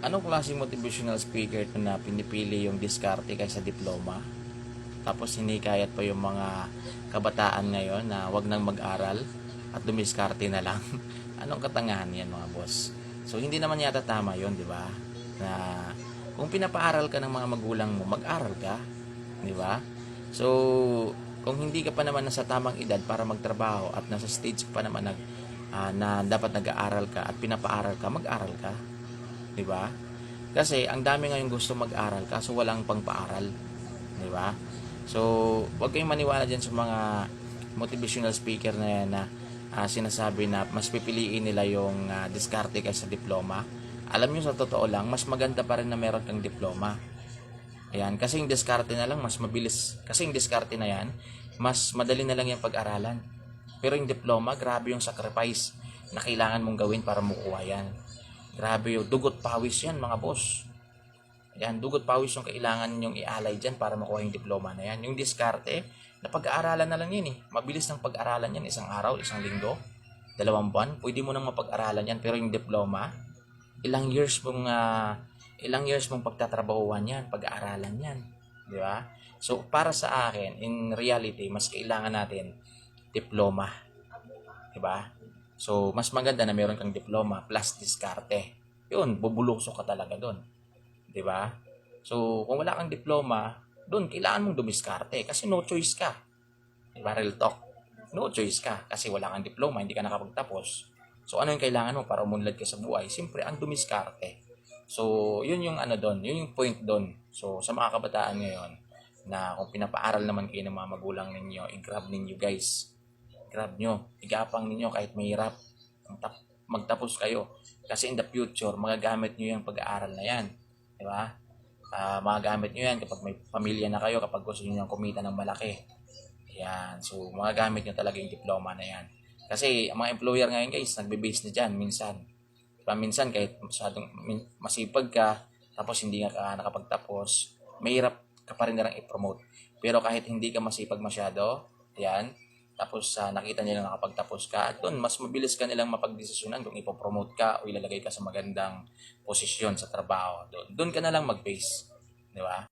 anong klaseng motivational speaker to na pinipili yung diskarte kaysa diploma? Tapos hinikayat pa yung mga kabataan ngayon na wag nang mag-aral at dumiskarte na lang. anong katangahan yan mga boss? So hindi naman yata tama yon di ba? Na kung pinapaaral ka ng mga magulang mo, mag-aral ka, di ba? So kung hindi ka pa naman nasa tamang edad para magtrabaho at nasa stage pa naman nag, ah, na dapat nag-aaral ka at pinapaaral ka, mag-aral ka. Di ba? Kasi ang dami ngayon gusto mag-aral kaso walang pangpaaral. Di ba? So, wag kayong maniwala dyan sa mga motivational speaker na yan na ah, sinasabi na mas pipiliin nila yung ah, diskarte kaysa diploma. Alam nyo sa totoo lang, mas maganda pa rin na meron kang diploma. Ayan, kasi yung diskarte na lang, mas mabilis. Kasi yung diskarte na yan, mas madali na lang yung pag-aralan. Pero yung diploma, grabe yung sacrifice na kailangan mong gawin para makuha yan. Grabe yung dugot pawis yan, mga boss. Ayan, dugot pawis yung kailangan yung ialay dyan para makuha yung diploma na yan. Yung diskarte, na pag-aaralan na lang yan eh. Mabilis ng pag-aralan yan, isang araw, isang linggo, dalawang buwan. Pwede mo nang mapag-aralan yan. Pero yung diploma, ilang years mong ah, ilang years mong pagtatrabahuan yan, pag-aaralan yan. Di ba? So, para sa akin, in reality, mas kailangan natin diploma. Di ba? So, mas maganda na meron kang diploma plus diskarte. Yun, bubulukso ka talaga doon. Ba? So, kung wala kang diploma, doon, kailangan mong dumiskarte kasi no choice ka. Di ba? Real talk. No choice ka kasi wala kang diploma, hindi ka nakapagtapos. So, ano yung kailangan mo para umunlad ka sa buhay? Siyempre, ang dumiskarte. So, yun yung ano doon, yun yung point doon. So, sa mga kabataan ngayon, na kung pinapaaral naman kayo ng mga magulang ninyo, i-grab ninyo guys. Grab nyo. Igapang ninyo kahit mahirap. Magtap- Magtapos kayo. Kasi in the future, magagamit nyo yung pag-aaral na yan. Di ba? Ah, magagamit nyo yan kapag may pamilya na kayo, kapag gusto nyo nang kumita ng malaki. Yan. So, magagamit nyo talaga yung diploma na yan. Kasi, ang mga employer ngayon guys, nagbe-base na dyan minsan. Diba, minsan kahit masyadong masipag ka, tapos hindi ka ka nakapagtapos, mahirap ka pa rin nilang i-promote. Pero kahit hindi ka masipag masyado, yan, tapos sa nakita nila nakapagtapos ka, at doon, mas mabilis ka nilang mapagdesisyonan kung ipopromote ka o ilalagay ka sa magandang posisyon sa trabaho. Doon, doon ka na lang mag-base. Di ba?